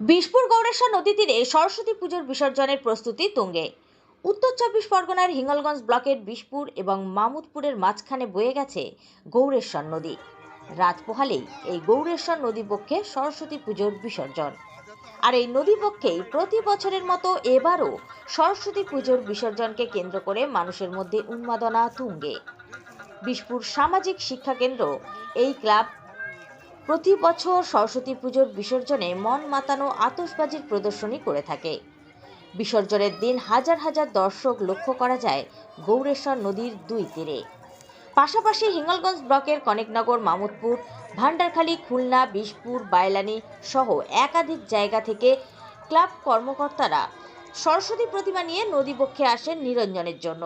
বিশপুর গৌরেশ্বর নদী তীরে সরস্বতী পুজোর বিসর্জনের প্রস্তুতি তুঙ্গে। উত্তর চব্বিশ পরগনার হিঙ্গলগঞ্জ ব্লকের বিশপুর এবং মামুদপুরের মাঝখানে বয়ে গেছে গৌরেশ্বর নদী। রাত পোহালেই এই গৌরেশ্বর নদী পক্ষে সরস্বতী পুজোর বিসর্জন। আর এই নদী পক্ষেই প্রতি বছরের মতো এবারও সরস্বতী পুজোর বিসর্জনকে কেন্দ্র করে মানুষের মধ্যে উন্মাদনা তুঙ্গে। বিশপুর সামাজিক শিক্ষা কেন্দ্র, এই ক্লাব প্রতি বছর সরস্বতী পুজোর বিসর্জনে মন মাতানো আতশবাজির প্রদর্শনী করে থাকে। বিসর্জনের দিন হাজার হাজার দর্শক লক্ষ্য করা যায় গৌরেশ্বর নদীর দুই তীরে। পাশাপাশি হিঙ্গলগঞ্জ ব্লকের কনেকনগর, মামুদপুর ভান্ডারখালী খুলনা বিশপুর বায়লানি সহ একাধিক জায়গা থেকে ক্লাব কর্মকর্তারা সরস্বতী প্রতিমা নিয়ে নদীবক্ষে আসেন নিরঞ্জনের জন্য।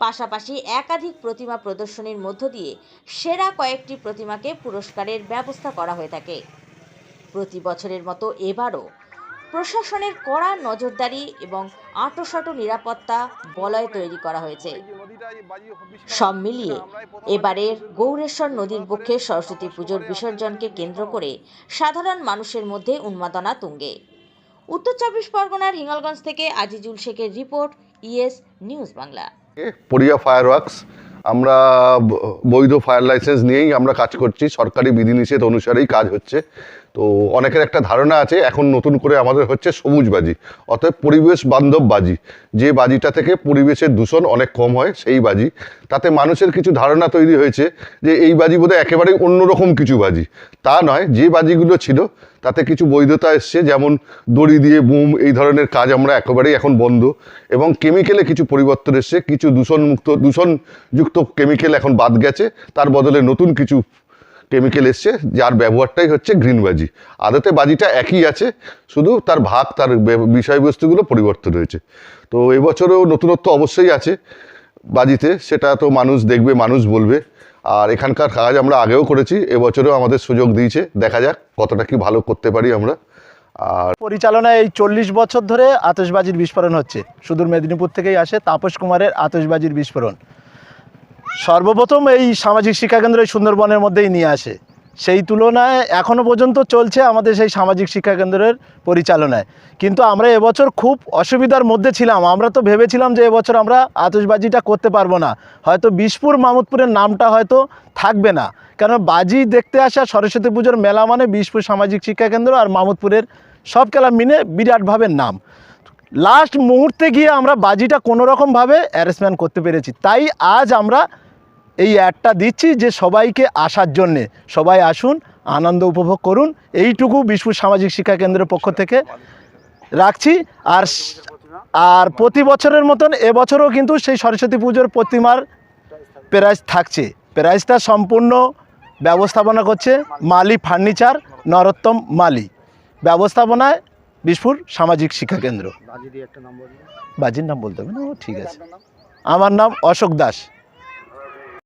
পাশাপাশি একাধিক প্রতিমা প্রদর্শনীর মধ্য দিয়ে সেরা কয়েকটি প্রতিমাকে পুরস্কারের ব্যবস্থা করা হয়ে থাকে। প্রতি বছরের মতো এবারও প্রশাসনের কড়া নজরদারি এবং আঁটোসাঁটো নিরাপত্তা বলয় তৈরি করা হয়েছে। সব মিলিয়ে এবারের গৌরেশ্বর নদীর পক্ষে সরস্বতী পুজোর বিসর্জনকে কেন্দ্র করে সাধারণ মানুষের মধ্যে উন্মাদনা তুঙ্গে। উত্তর চব্বিশ পরগনার হিঙ্গলগঞ্জ থেকে আজিজুল শেখের রিপোর্ট ইএস নিউজ বাংলা। পরিয়া ফায়ার ওয়ার্কস আমরা বৈধ ফায়ার লাইসেন্স নিয়েই আমরা কাজ করছি। সরকারি বিধিনিষেধ অনুসারেই কাজ হচ্ছে। তো অনেকের একটা ধারণা আছে, এখন নতুন করে আমাদের হচ্ছে সবুজ বাজি অতএব পরিবেশ বান্ধব বাজি যে বাজিটা থেকে পরিবেশের দূষণ অনেক কম হয়, সেই বাজি। তাতে মানুষের কিছু ধারণা তৈরি হয়েছে যে এই বাজি বোধহয় একেবারেই অন্যরকম কিছু বাজি। তা নয়, যে বাজিগুলো ছিল, তাতে কিছু বৈধতা এসছে, যেমন দড়ি দিয়ে বুম, এই ধরনের কাজ আমরা একেবারেই এখন বন্ধ। এবং কেমিক্যালে কিছু পরিবর্তন এসছে, কিছু দূষণমুক্ত, দূষণযুক্ত কেমিক্যাল এখন বাদ গেছে, তার বদলে নতুন কিছু কেমিক্যাল এসছে, যার ব্যবহারটাই হচ্ছে গ্রিন বাজি আদতে বাজিটা একই আছে, শুধু তার ভাগ, তার বিষয়বস্তুগুলো পরিবর্তন হয়েছে। তো এবছরও নতুনত্ব অবশ্যই আছে বাজিতে, সেটা তো মানুষ দেখবে, মানুষ বলবে। আর এখানকার কাজ আমরা আগেও করেছি, এবছরেও আমাদের সুযোগ দিয়েছে, দেখা যাক কতটা কি ভালো করতে পারি আমরা। আর পরিচালনায় এই চল্লিশ বছর ধরে আতশবাজির বিস্ফোরণ হচ্ছে। সুদূর মেদিনীপুর থেকেই আসে তাপস কুমারের আতশবাজির বিস্ফোরণ। সর্বপ্রথম এই সামাজিক শিক্ষাকেন্দ্র এই সুন্দরবনের মধ্যেই নিয়ে আসে। সেই তুলনায় এখনও পর্যন্ত চলছে আমাদের সেই সামাজিক শিক্ষাকেন্দ্রের পরিচালনায়। কিন্তু আমরা এবছর খুব অসুবিধার মধ্যে ছিলাম। আমরা তো ভেবেছিলাম যে এবছর আমরা আতশবাজিটা করতে পারব না। হয়তো বিশপুর মামুদপুরের নামটা হয়তো থাকবে না। কারণ বাজি দেখতে আসা সরস্বতী পুজোর মেলা মানে বিশপুর সামাজিক শিক্ষাকেন্দ্র আর মামুদপুরের সব খেলা মিলে বিরাটভাবে নাম। লাস্ট মুহূর্তে গিয়ে আমরা বাজিটা কোনোরকমভাবে অ্যারেঞ্জমেন্ট করতে পেরেছি। তাই আজ আমরা এই অ্যাডটা দিচ্ছি যে সবাইকে আসার জন্যে। সবাই আসুন আনন্দ উপভোগ করুন। এইটুকু বিশপুর সামাজিক শিক্ষা কেন্দ্রের পক্ষ থেকে রাখছি। আর আর প্রতি বছরের মতন এবছরও কিন্তু সেই সরস্বতী পুজোর প্রতিমার প্রাইজ থাকছে। প্রাইজটা সম্পূর্ণ ব্যবস্থাপনা করছে মালি ফার্নিচার নরোত্তম মালি। ব্যবস্থাপনায় বিশপুর সামাজিক শিক্ষা কেন্দ্র। বাজির নাম বলতে হবে না? ঠিক আছে। আমার নাম অশোক দাস।